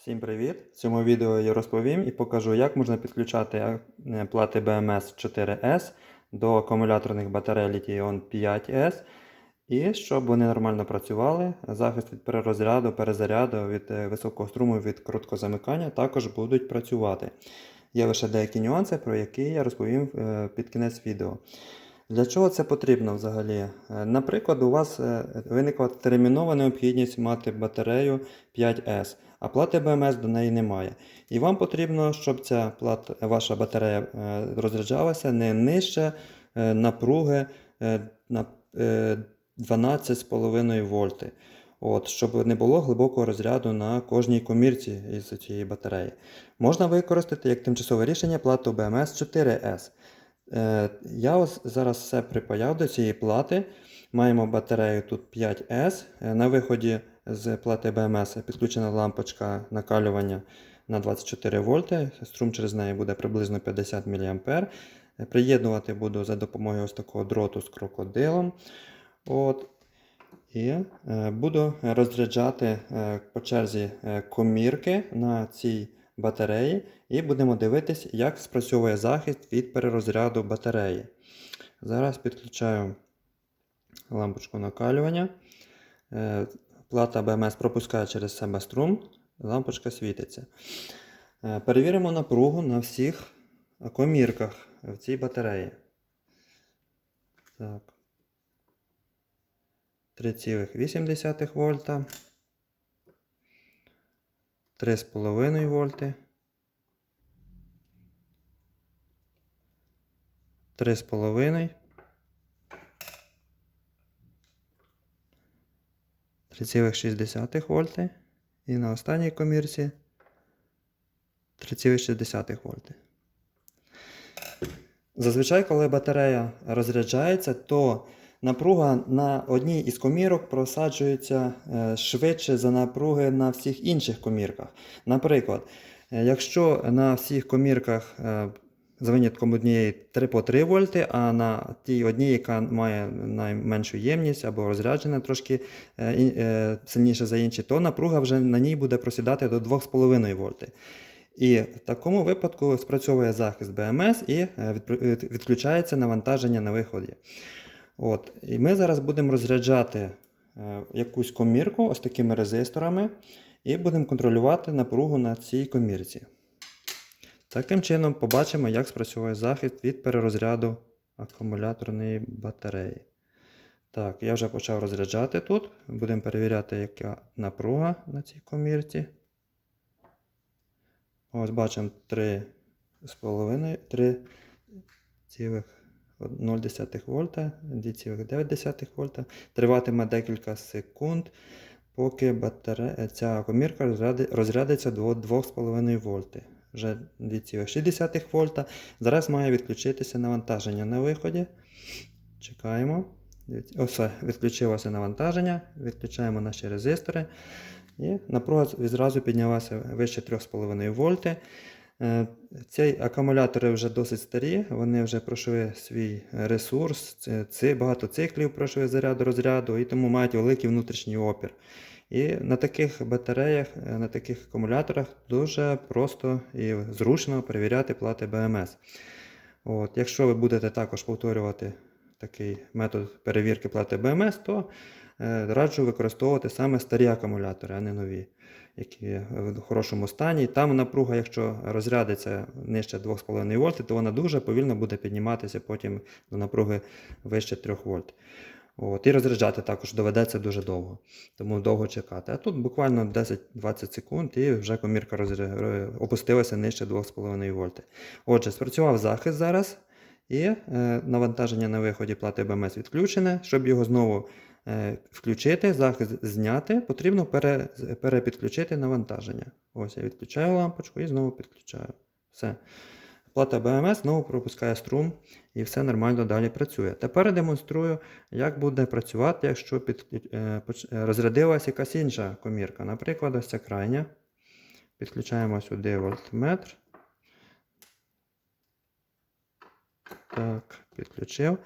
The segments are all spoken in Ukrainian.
Всім привіт! В цьому відео я розповім і покажу, як можна підключати е, плати BMS 4S до акумуляторних батарей Lithium 5S. І щоб вони нормально працювали, захист від перерозряду, перезаряду, від е, високого струму, від короткозамикання також будуть працювати. Є лише деякі нюанси, про які я розповім е, під кінець відео. Для чого це потрібно взагалі? Е, Наприклад, у вас е, виникла термінова необхідність мати батарею 5S, а плати BMS до неї немає. І вам потрібно, щоб ця плат, ваша батарея е, розряджалася не нижче напруги на е, 12,5 вольти. От, щоб не було глибокого розряду на кожній комірці із цієї батареї. Можна використати як тимчасове рішення плату BMS 4S. Е, Я ось зараз все припаяв до цієї плати. Маємо батарею тут 5S. Е, На виході з плати BMS підключена лампочка накалювання на 24 вольти. Струм через неї буде приблизно 50 мА. Е, Приєднувати буду за допомогою ось такого дроту з крокодилом. От. І буду розряджати по черзі комірки на цій батареї, і будемо дивитись, як спрацьовує захист від перерозряду батареї. Зараз підключаю лампочку накалювання. Е, Плата BMS пропускає через себе струм, лампочка світиться. Е, Перевіримо напругу на всіх комірках в цій батареї. Так. 3,8 вольта. 3,5 вольти. 3,5. 3,6 вольти. І на останній комірці 3,6 вольти. Зазвичай, коли батарея розряджається, то напруга на одній із комірок просаджується е, швидше за напруги на всіх інших комірках. Наприклад, е, якщо на всіх комірках е, за винятком однієї 3 по 3 вольти, а на тій одній, яка має найменшу ємність або розряджена трошки сильніше за інші, то напруга вже на ній буде просідати до 2,5 вольти. І в такому випадку спрацьовує захист БМС і відключається навантаження на виході. От. І ми зараз будемо розряджати е, якусь комірку ось такими резисторами і будемо контролювати напругу на цій комірці. Таким чином побачимо, як спрацьовує захист від перерозряду акумуляторної батареї. Так, я вже почав розряджати тут. Будемо перевіряти, яка напруга на цій комірці. Ось бачимо 3,5, 3,0 вольта, 2,9 вольта. Триватиме декілька секунд, поки батаре... ця комірка розрядиться до 2,5 вольти. Вже 2,6 вольта. Зараз має відключитися навантаження на виході. Чекаємо. Ось, відключилося навантаження. Відключаємо наші резистори. І напруга відразу піднялася вище 3,5 вольти. Е, Ці акумулятори вже досить старі, вони вже пройшли свій ресурс, це, багато циклів пройшли заряду розряду і тому мають великий внутрішній опір. І на таких батареях, е, на таких акумуляторах дуже просто і зручно перевіряти плати БМС. От, якщо ви будете також повторювати такий метод перевірки плати БМС, то е, раджу використовувати саме старі акумулятори, а не нові, які в хорошому стані. Там напруга, якщо розрядиться нижче 2,5 вольт, то вона дуже повільно буде підніматися потім до напруги вище 3 вольт. От, і розряджати також доведеться дуже довго, тому довго чекати. А тут буквально 10-20 секунд і вже комірка розря... опустилася нижче 2,5 вольти. Отже, спрацював захист зараз. І е, навантаження на виході плати БМС відключене. Щоб його знову включити, захист зняти, потрібно пере, перепідключити навантаження. Ось я відключаю лампочку і знову підключаю. Все. Плата БМС знову пропускає струм і все нормально далі працює. Тепер демонструю, як буде працювати, якщо під, е, е, розрядилась якась інша комірка. Наприклад, ось ця крайня. Підключаємо сюди вольтметр. Так, підключив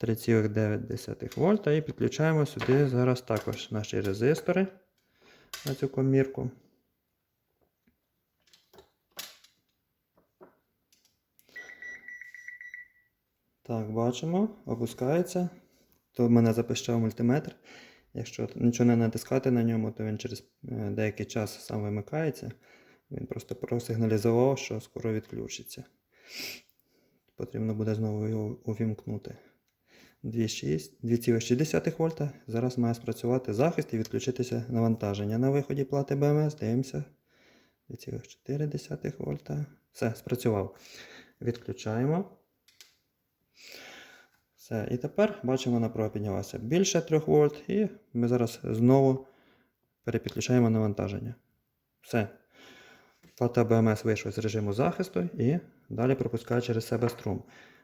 3,9 В. І підключаємо сюди зараз також наші резистори на цю комірку. Так, бачимо, опускається. То в мене запищав мультиметр. Якщо нічого не натискати на ньому, то він через е, деякий час сам вимикається. Він просто просигналізував, що скоро відключиться. Потрібно буде знову його увімкнути. 2,6 2,6 вольта. Зараз має спрацювати захист і відключитися навантаження. На виході плати БМС. Дивимося. 2,4 вольта. Все, спрацював. Відключаємо. Все. І тепер бачимо, напруга піднялася більше 3 вольт. І ми зараз знову перепідключаємо навантаження. Все. Плата БМС вийшла з режиму захисту і далі пропускає через себе струм.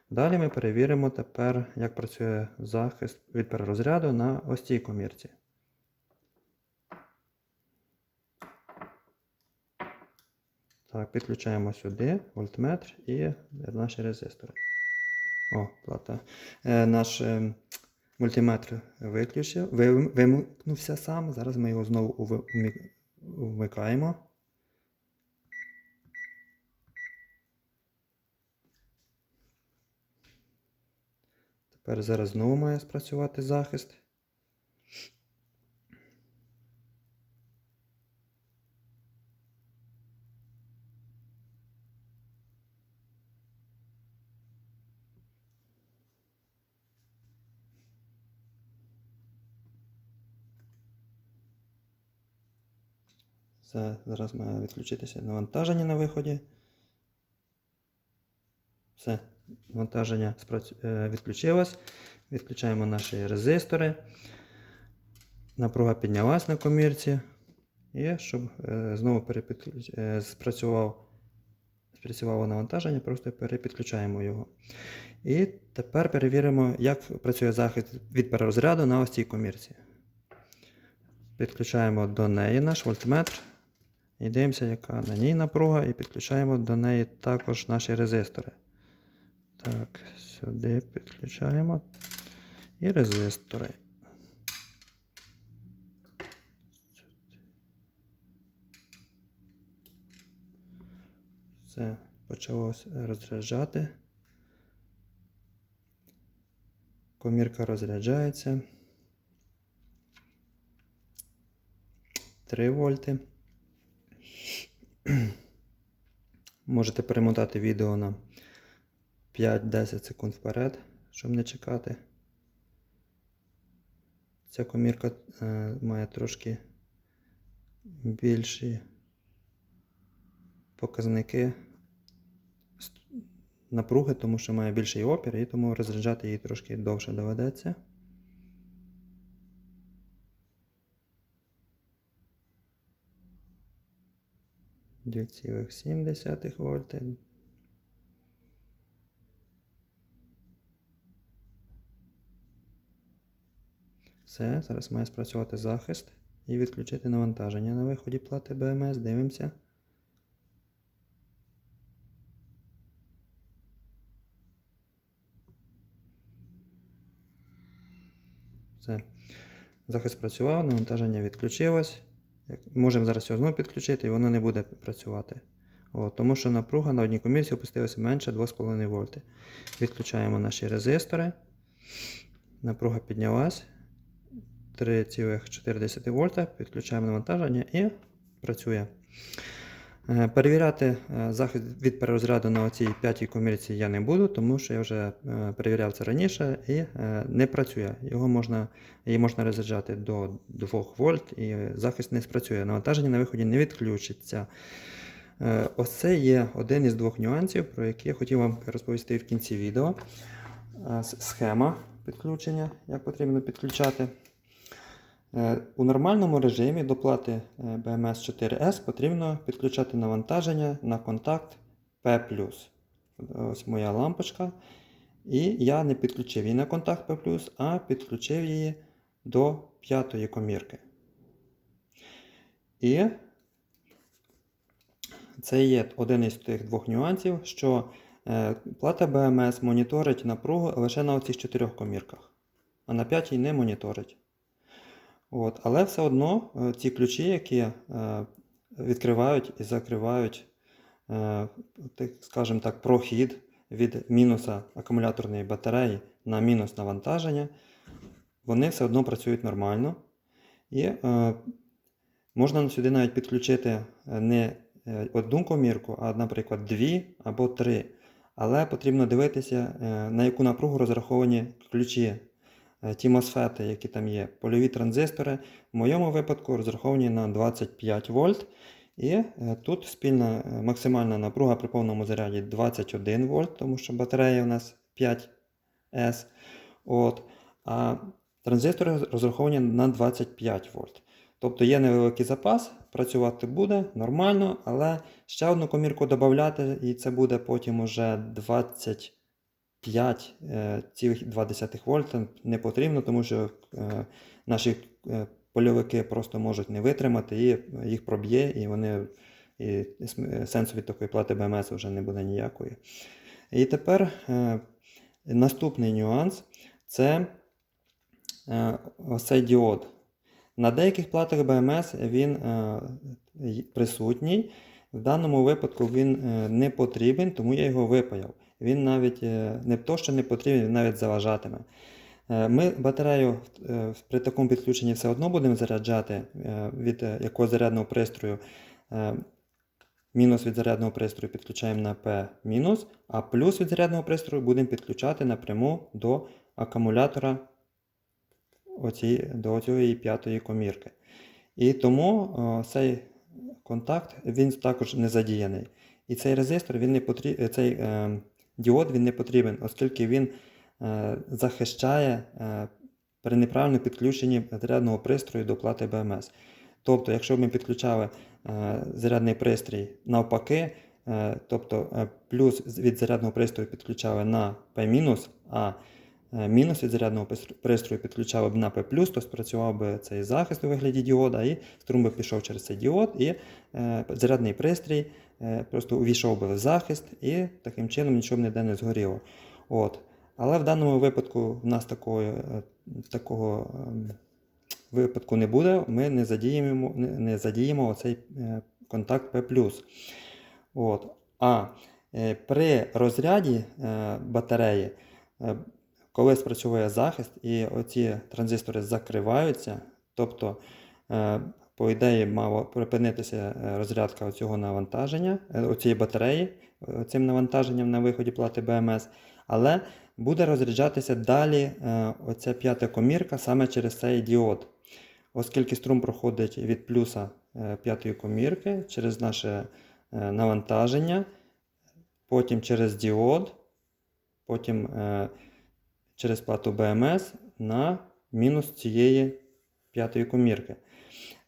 Далі ми перевіримо тепер, як працює захист від перерозряду на ось цій комірці. Так, підключаємо сюди вольтметр і наші резистори. О, плата. Е, наш е, мультиметр виключив, вимкнувся сам. Зараз ми його знову уви- Тепер зараз знову має спрацювати захист. Все, зараз має відключитися навантаження на виході. Все, навантаження спрацю- е, відключилось. Відключаємо наші резистори. Напруга піднялась на комірці. І щоб е, знову е, спрацював, спрацювало навантаження, просто перепідключаємо його. І тепер перевіримо, як працює захист від перерозряду на ось цій комірці. Підключаємо до неї наш вольтметр. І дивимося, яка на ній напруга, і підключаємо до неї також наші резистори. Так, сюди підключаємо. І резистори. Все, почалось розряджати. Комірка розряджається. 3 вольти. Можете перемотати відео на 5-10 секунд вперед, щоб не чекати. Ця комірка е, має трошки більші показники напруги, тому що має більший опір, і тому розряджати її трошки довше доведеться. Дві цілих вольти. Все, зараз має спрацювати захист і відключити навантаження на виході плати БМС. Дивимося. Все. Захист працював, навантаження відключилось. Можемо зараз його знову підключити і воно не буде працювати. От, тому що напруга на одній комірці опустилася менше 2,5 вольти. Відключаємо наші резистори. Напруга піднялась. 3,4 вольта. Підключаємо навантаження і працює. Е, Перевіряти е, захист від перерозряду на цій п'ятій комірці я не буду, тому що я вже е, перевіряв це раніше і не працює. Його можна, її можна розряджати до 2 вольт і захист не спрацює. Навантаження на виході не відключиться. Ось це є один із двох нюансів, про які я хотів вам розповісти в кінці відео. Схема підключення, як потрібно підключати. Е, У нормальному режимі до плати е, BMS 4S потрібно підключати навантаження на контакт P. Ось моя лампочка. І я не підключив її на контакт P, а підключив її до п'ятої комірки. І це є один із тих двох нюансів, що е, плата BMS моніторить напругу лише на оцих чотирьох комірках, а на п'ятій не моніторить. От, але все одно е, ці ключі, які е, відкривають і закривають, е, скажімо так, прохід від мінуса акумуляторної батареї на мінус навантаження, вони все одно працюють нормально. І е, можна сюди навіть підключити е, не е, одну комірку, а, наприклад, дві або три. Але потрібно дивитися, е, на яку напругу розраховані ключі, е, ті мосфети, які там є. Польові транзистори в моєму випадку розраховані на 25 вольт. І е, тут спільна е, максимальна напруга при повному заряді 21 вольт, тому що батарея у нас 5С. От. А транзистори розраховані на 25 вольт. Тобто є невеликий запас, працювати буде нормально, але ще одну комірку додати, і це буде потім уже 25,2 вольта не потрібно, тому що е, наші е, польовики просто можуть не витримати, і їх проб'є, і вони і сенсу від такої плати БМС вже не буде ніякої. І тепер е, наступний нюанс це е, ось цей діод. На деяких платах БМС він е, присутній. В даному випадку він е, не потрібен, тому я його випаяв. Він навіть е, не то, що не потрібен, він навіть заважатиме. Е, Ми батарею е, при такому підключенні все одно будемо заряджати від якогось зарядного пристрою. Мінус від зарядного пристрою підключаємо на P мінус, а плюс від зарядного пристрою будемо підключати напряму до акумулятора оці, до цієї п'ятої комірки. І тому о, цей контакт він також не задіяний. І цей резистор, він не потрібен, цей е, діод він не потрібен, оскільки він е, захищає е, при неправильному підключенні зарядного пристрою до плати БМС. Тобто, якщо б ми підключали е, зарядний пристрій навпаки, тобто плюс від зарядного пристрою підключали на P-, а мінус від зарядного пристрою підключали б на P+, то спрацював би цей захист у вигляді діода, і струм би пішов через цей діод, і е, зарядний пристрій е, просто увійшов би в захист, і таким чином нічого ніде не згоріло. От. Але в даному випадку в нас такої, е, такого ем, випадку не буде, ми не задіємо, не, задіємо оцей е, контакт P+. От. А е, при розряді е, батареї, е, коли спрацьовує захист і оці транзистори закриваються, тобто, е, по ідеї, мала припинитися е, розрядка цього навантаження, е, оцієї батареї, цим навантаженням на виході плати БМС, але буде розряджатися далі оця п'ята комірка саме через цей діод. Оскільки струм проходить від плюса п'ятої комірки через наше навантаження, потім через діод, потім через плату БМС на мінус цієї п'ятої комірки.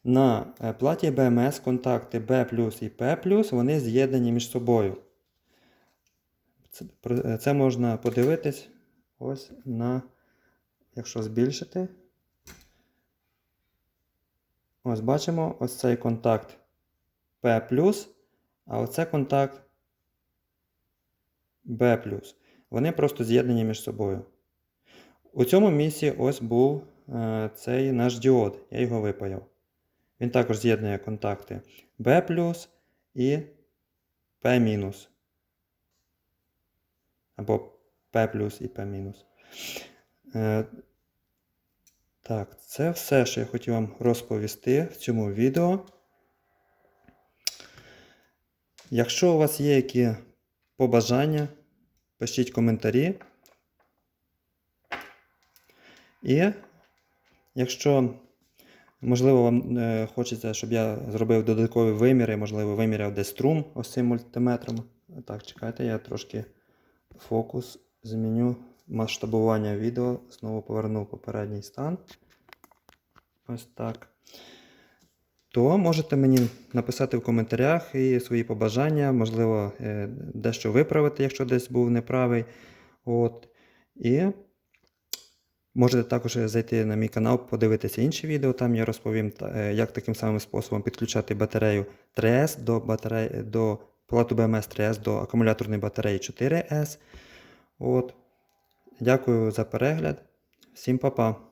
На е, платі БМС контакти B і P вони з'єднані між собою. Е, це можна подивитись ось на, якщо збільшити. Ось бачимо ось цей контакт P, а оце контакт B. Вони просто з'єднані між собою. У цьому місці ось був е, цей наш діод. Я його випаяв. Він також з'єднує контакти B і P-. Або P і P-. Е, так, це все, що я хотів вам розповісти в цьому відео. Якщо у вас є які побажання, пишіть коментарі. І якщо, можливо, вам е, хочеться, щоб я зробив додаткові виміри, можливо, виміряв десь струм ось цим мультиметром. Так, чекайте, я трошки фокус зміню масштабування відео, знову поверну в попередній стан. Ось так. То можете мені написати в коментарях і свої побажання, можливо, е, дещо виправити, якщо десь був неправий. От. І можете також зайти на мій канал, подивитися інші відео. Там я розповім, е, як таким самим способом підключати батарею 3С до батареї, до плату БМС 3С до акумуляторної батареї 4С. От. Дякую за перегляд. Всім па-па.